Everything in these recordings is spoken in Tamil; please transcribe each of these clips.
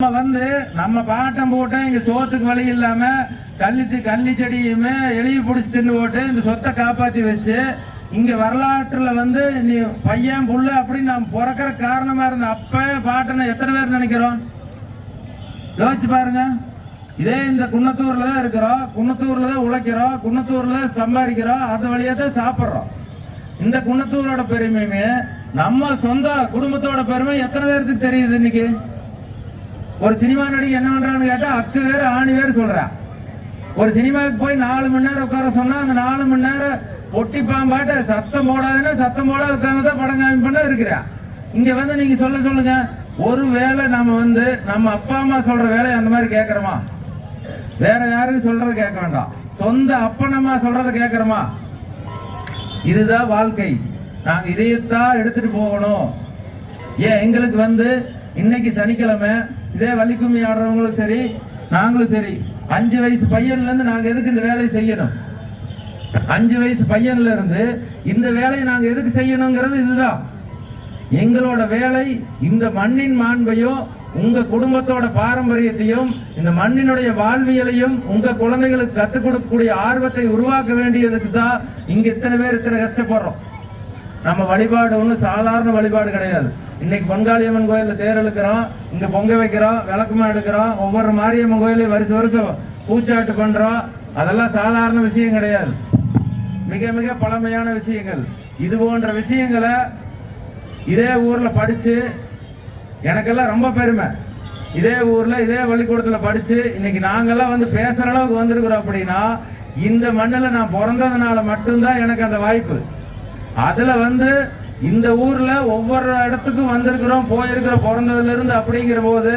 நம்ம வந்து நம்ம பாட்டம் போட்டோம் இங்க சோத்துக்கு வழி இல்லாம கள்ளி கள்ளி செடியுமே எளிய பிடிச்சி தின்னு போட்டு இந்த சொத்தை காப்பாத்தி வச்சு இங்க வரலாற்றுல வந்து நீ பையன் புள்ள அப்படின்னு நாம் பிறக்கிற காரணமா இருந்த அப்ப பாட்டனை எத்தனை பேர் நினைக்கிறோம்? யோசிச்சு பாருங்க. இதே இந்த குன்னத்தூர்ல தான் இருக்கிறோம். குன்னத்தூர்ல தான் உழைக்கிறோம். குன்னத்தூர்ல சம்பாதிக்கிறோம். அது வழியா தான் சாப்பிட்றோம். இந்த குன்னத்தூரோட பெருமையுமே நம்ம சொந்த குடும்பத்தோட பெருமை எத்தனை பேருக்கு தெரியுது இன்னைக்கு? ஒரு சினிமா நடிகை என்ன பண்றான்னு கேட்டா அக்கு வேறு ஆணி வேறு சொல்றா. ஒரு சினிமாவுக்கு போய் நாலு மணி நேரம் உட்கார சொன்னா அந்த நாலு மணி நேரம் பொட்டி பாம்பாட்ட சத்தம் போடாதுன்னா சத்தம் போடாத உட்கார்ந்து தான் படம் காமி பண்ண இருக்கிறா. இங்க வந்து நீங்க சொல்ல சொல்லுங்க ஒரு வேளை நம்ம வந்து நம்ம அப்பா அம்மா சொல்ற வேலை அந்த மாதிரி கேட்கறோமா? வேற யாரும் சொல்றது கேட்க வேண்டாம். சொந்த அப்பனம்மா சொல்றதை கேட்கறோமா? இதுதான் வாழ்க்கை. நாங்க இதையத்தான் எடுத்துட்டு போகணும். ஏன் எங்களுக்கு வந்து இன்னைக்கு சனிக்கிழமை இதே வள்ளிக்கும்மி ஆடுறவங்களும் சரி நாங்களும் சரி அஞ்சு வயசு பையன்ல இருந்து நாங்க எதுக்கு இந்த வேலையை செய்யணும்? அஞ்சு வயசு பையன்ல இருந்து இந்த வேலையை நாங்க எதுக்கு செய்யணுங்கிறது இதுதான். எங்களோட வேலை இந்த மண்ணின் மாண்பையும் உங்க குடும்பத்தோட பாரம்பரியத்தையும் இந்த மண்ணினுடைய வாழ்வியலையும் உங்க குழந்தைகளுக்கு கத்துக் கொடுக்கக்கூடிய ஆர்வத்தை உருவாக்க வேண்டியதுக்கு தான் இங்க இத்தனை பேர் இத்தனை கஷ்டப்படுறோம். நம்ம வழிபாடு ஒன்றும் சாதாரண வழிபாடு கிடையாது. இன்னைக்கு பொங்காளியம்மன் கோயிலில் தேர் இழுக்கிறோம் இங்கே பொங்க வைக்கிறோம் விளக்குமா எடுக்கிறோம் ஒவ்வொரு மாரியம்மன் கோயிலையும் வருஷம் வருஷம் பூச்சாட்டு பண்ணுறோம் அதெல்லாம் சாதாரண விஷயம் கிடையாது. மிக மிக பழமையான விஷயங்கள். இது போன்ற விஷயங்களை இதே ஊரில் படித்து எனக்கெல்லாம் ரொம்ப பெருமை. இதே ஊரில் இதே பள்ளிக்கூடத்தில் படித்து இன்னைக்கு நாங்கெல்லாம் வந்து பேசுகிற அளவுக்கு வந்திருக்கிறோம் அப்படின்னா இந்த மண்ணில் நான் பிறந்ததுனால மட்டும்தான் எனக்கு அந்த வாய்ப்பு. அதுல வந்து இந்த ஊர்ல ஒவ்வொரு இடத்துக்கும் வந்திருக்கிறோம் போயிருக்கிறோம் பிறந்ததுல இருந்து அப்படிங்கிற போது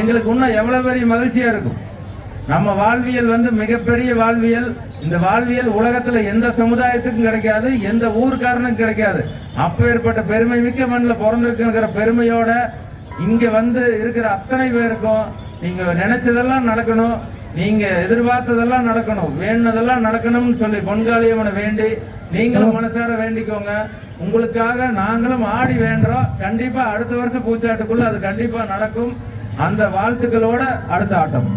எங்களுக்கு இன்னும் எவ்வளவு பெரிய மகிழ்ச்சியா இருக்கும். நம்ம வாழ்வியல் வந்து மிகப்பெரிய வாழ்வியல். இந்த வாழ்வியல் உலகத்துல எந்த சமுதாயத்துக்கும் கிடைக்காது எந்த ஊருக்காரனுக்கும் கிடைக்காது. அப்பேற்பட்ட பெருமை மிக்க மண்ணில் பிறந்திருக்குங்கிற பெருமையோட இங்க வந்து இருக்கிற அத்தனை பேருக்கும் நீங்க நினைச்சதெல்லாம் நடக்கணும். நீங்க எதிர்பார்த்ததெல்லாம் நடக்கணும். வேணுனதெல்லாம் நடக்கணும்னு சொல்லி பொன்காளியம்மனை வேண்டி நீங்களும் மனசார வேண்டிக்கோங்க. உங்களுக்காக நாங்களும் ஆடி வேண்டுறோம். கண்டிப்பா அடுத்த வருஷம் பூச்சாட்டுக்குள்ள அது கண்டிப்பா நடக்கும். அந்த வாழ்த்துக்களோட அடுத்த ஆட்டம்.